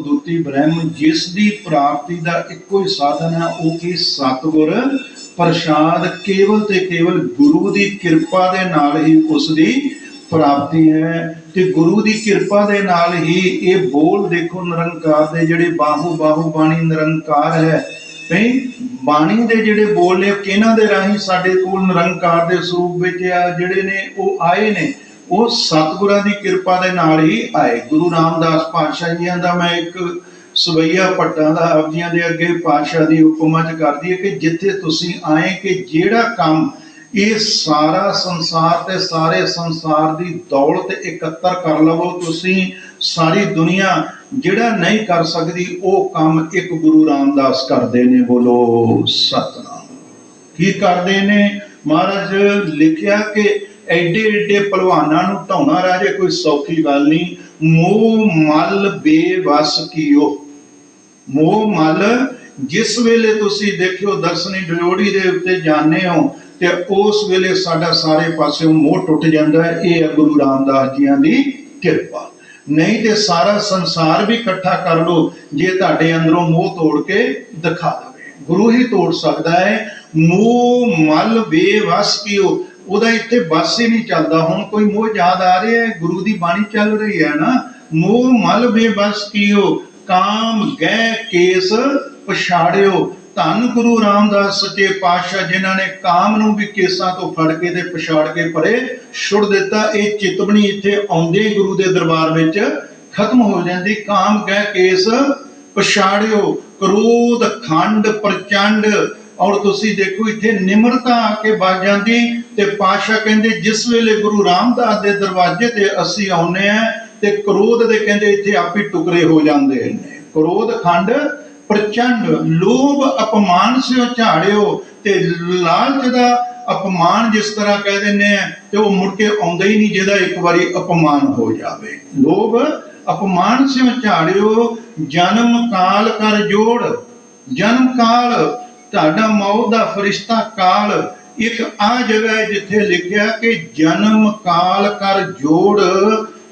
ਅਦੁੱਤੀ ਬ੍ਰਹਮ, ਜਿਸ ਦੀ ਪ੍ਰਾਪਤੀ ਦਾ ਇੱਕੋ ਹੀ ਸਾਧਨ ਹੈ, ਉਹ ਕੀ? ਸਤਿਗੁਰ ਪ੍ਰਸਾਦ, ਕੇਵਲ ਤੇ ਕੇਵਲ ਗੁਰੂ ਦੀ ਕਿਰਪਾ ਦੇ ਨਾਲ ਹੀ ਉਸ ਦੀ ਪ੍ਰਾਪਤੀ ਹੈ। ਤੇ ਗੁਰੂ ਦੀ ਕਿਰਪਾ ਦੇ ਨਾਲ ਹੀ ਇਹ ਬੋਲ ਦੇਖੋ ਨਿਰੰਕਾਰ ਦੇ ਜਿਹੜੇ ਬਾਹੂ ਬਾਹੂ ਬਾਣੀ ਨਿਰੰਕਾਰ ਹੈ। ਨਹੀਂ ਬਾਣੀ ਦੇ ਜਿਹੜੇ ਬੋਲ ਨੇ, ਉਹ ਕਿਹਨਾਂ ਦੇ ਰਾਹੀਂ ਸਾਡੇ ਕੋਲ ਨਿਰੰਕਾਰ ਦੇ ਸਰੂਪ ਵਿੱਚ ਆ, ਜਿਹੜੇ ਨੇ ਉਹ ਆਏ ਨੇ? ਉਹ ਸਤਿਗੁਰਾਂ ਦੀ ਕਿਰਪਾ ਦੇ ਨਾਲ ਹੀ ਆਏ। ਗੁਰੂ ਰਾਮਦਾਸ ਪਾਤਸ਼ਾਹ ਜੀਆਂ ਦਾ ਮੈਂ ਇੱਕ ਸਵਈਆ ਪੱਟਾਂ ਦਾ ਆਪ ਦੇ ਅੱਗੇ ਪਾਤਸ਼ਾਹ ਦੀ ਹੁਕਮਾਂ ਚ ਕਰਦੀ ਹੈ ਕਿ ਜਿੱਥੇ ਤੁਸੀਂ ਆਏ ਕਿ ਜਿਹੜਾ ਕੰਮ ਇਹ ਸਾਰਾ ਸੰਸਾਰ ਤੇ ਸਾਰੇ ਸੰਸਾਰ ਦੀ ਦੌਲਤ ਇਕੱਤਰ ਕਰ ਲਵੋ, ਤੁਸੀਂ ਸਾਰੀ ਦੁਨੀਆ ਜਿਹੜਾ ਨਹੀਂ ਕਰ ਸਕਦੀ, ਉਹ ਕੰਮ ਇੱਕ ਗੁਰੂ ਰਾਮਦਾਸ ਕਰਦੇ ਨੇ। ਬੋਲੋ ਸਤਨਾਮ। ਕੀ ਕਰਦੇ ਨੇ? ਮਹਾਰਾਜ ਲਿਖਿਆ ਕਿ ਐਡੇ ਐਡੇ ਪਹਿਲਵਾਨਾਂ ਨੂੰ ਢਾਉਣਾ ਰਾਜੇ ਕੋਈ ਸੌਖੀ ਗੱਲ ਨਹੀਂ। ਮੋਹ ਮਲ ਬੇਵਸ ਕੀਓ। ਮੋਹ ਮਲ, ਜਿਸ ਵੇਲੇ ਤੁਸੀਂ ਦੇਖਿਓ ਦਰਸ਼ਨੀ ਡਿਓੜੀ ਦੇ ਉੱਤੇ ਜਾਂਦੇ ਹੋ ਤੇ ਉਸ ਵੇਲੇ ਸਾਡਾ ਸਾਰੇ ਪਾਸਿਓਂ ਮੋਹ ਟੁੱਟ ਜਾਂਦਾ ਹੈ। ਇਹ ਹੈ ਗੁਰੂ ਰਾਮਦਾਸ ਜੀਆਂ ਦੀ ਕਿਰਪਾ। ਨਹੀਂ ਤੇ ਸਾਰਾ ਸੰਸਾਰ ਵੀ ਇਕੱਠਾ ਕਰ ਲੋ ਜੇ ਤੁਹਾਡੇ ਅੰਦਰੋਂ ਮੋਹ ਤੋੜ ਕੇ ਦਿਖਾ ਦੇਵੇ। ਗੁਰੂ ਹੀ ਤੋੜ ਸਕਦਾ ਹੈ। ਮੋਹ ਮਲ ਬੇਵਸ ਕੀਓ। ਉਹਦਾ ਇੱਥੇ ਬਸ ਹੀ ਨਹੀਂ ਚੱਲਦਾ। ਹੁਣ ਕੋਈ ਮੋਹ ਯਾਦ ਆ ਰਿਹਾ ਹੈ? ਗੁਰੂ ਦੀ ਬਾਣੀ ਚੱਲ ਰਹੀ ਹੈ ਨਾ? ਮੋਹ ਮਲ ਬੇਵਸ ਕੀਓ, ਕਾਮ ਗਹਿ ਕੇਸ ਪਛਾੜਿਓ। ਧੰਨ ਗੁਰੂ ਰਾਮਦਾਸ ਸੱਚੇ ਪਾਤਸ਼ਾਹ, ਜਿਨ੍ਹਾਂ ਨੇ ਕਾਮ ਨੂੰ ਵੀ ਕੇਸਾਂ ਤੋਂ ਫੜ ਕੇ ਤੇ ਪਛਾੜ ਕੇ ਪਰੇ ਛੁੱਟ ਦਿੱਤਾ, ਇਹ ਚਿਤਵਣੀ ਇੱਥੇ ਆਉਂਦੇ ਗੁਰੂ ਦੇ ਦਰਬਾਰ ਵਿੱਚ ਖਤਮ ਹੋ ਜਾਂਦੀ। ਕਾਮ ਗਹਿ ਕੇਸ ਪਛਾੜਿਓ। ਕ੍ਰੋਧ ਖੰਡ ਪ੍ਰਚੰਡ ਔਰ ਤੁਸੀਂ ਦੇਖੋ ਇੱਥੇ ਨਿਮਰਤਾ ਆ ਕੇ ਵੱਜ ਜਾਂਦੀ ਤੇ ਪਾਤਸ਼ਾਹ ਕਹਿੰਦੇ, ਜਿਸ ਵੇਲੇ ਗੁਰੂ ਰਾਮਦਾਸ ਦੇ ਦਰਵਾਜ਼ੇ ਤੇ ਅਸੀਂ ਆਉਨੇ ਆ ਤੇ ਕ੍ਰੋਧ ਦੇ ਕਹਿੰਦੇ ਇੱਥੇ ਆਪੇ ਟੁਕੜੇ ਹੋ ਜਾਂਦੇ ਨੇ। ਕ੍ਰੋਧ ਖੰਡ, ਪ੍ਰਚੰਡ ਲੋਭ, ਅਪਮਾਨ ਸਿਓ ਝਾੜਿਓ ਤੇ ਲਾਲਚ ਦਾ ਅਪਮਾਨ ਜਿਸ ਤਰ੍ਹਾਂ ਕਹਿ ਦਿੰਦੇ ਆ ਤੇ ਉਹ ਮੁੜ ਕੇ ਆਉਂਦਾ ਹੀ ਨਹੀਂ, ਜਿਹਦਾ ਇੱਕ ਵਾਰੀ ਅਪਮਾਨ ਹੋ ਜਾਵੇ। ਲੋਭ, ਅਪਮਾਨ ਸਿਓ ਝਾੜਿਓ, ਜਨਮ ਕਾਲ ਕਰ ਜੋੜ, ਜਨਮ ਕਾਲ ਤੁਹਾਡਾ ਮੌਤ ਦਾ ਫਰਿਸ਼ਤਾ ਕਾਲ ਇੱਕ ਆ ਜਗ੍ਹਾ ਜਿੱਥੇ ਲਿਖਿਆ ਕਿ ਜਨਮ ਕਾਲ ਕਰ ਜੋੜ,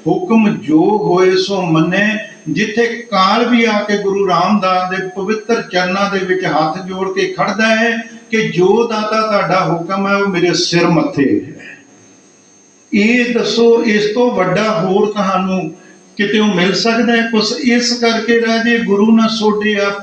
ਹੁਕਮ ਜੋ ਹੋਏ ਸੋ ਮੰਨੇ, ਜਿੱਥੇ ਕਾਲ ਵੀ ਆ ਕੇ ਗੁਰੂ ਰਾਮਦਾਸ ਦੇ ਪਵਿੱਤਰ ਚਰਨਾਂ ਦੇ ਵਿੱਚ ਹੱਥ ਜੋੜ ਕੇ ਖੜਦਾ ਹੈ ਕਿ ਜੋ ਦਾਤਾ ਤੁਹਾਡਾ ਹੁਕਮ ਹੈ ਉਹ ਮੇਰੇ ਸਿਰ ਮੱਥੇ ਹੈ। ਇਹ ਦੱਸੋ, ਇਸ ਤੋਂ ਵੱਡਾ ਹੋਰ ਤੁਹਾਨੂੰ ਕਿਤੇ ਉਹ ਮਿਲ ਸਕਦਾ ਹੈ? ਕੁਛ ਇਸ ਕਰਕੇ ਰਾਜੇ ਗੁਰੂ ਨਾ ਸੋਢਿਆ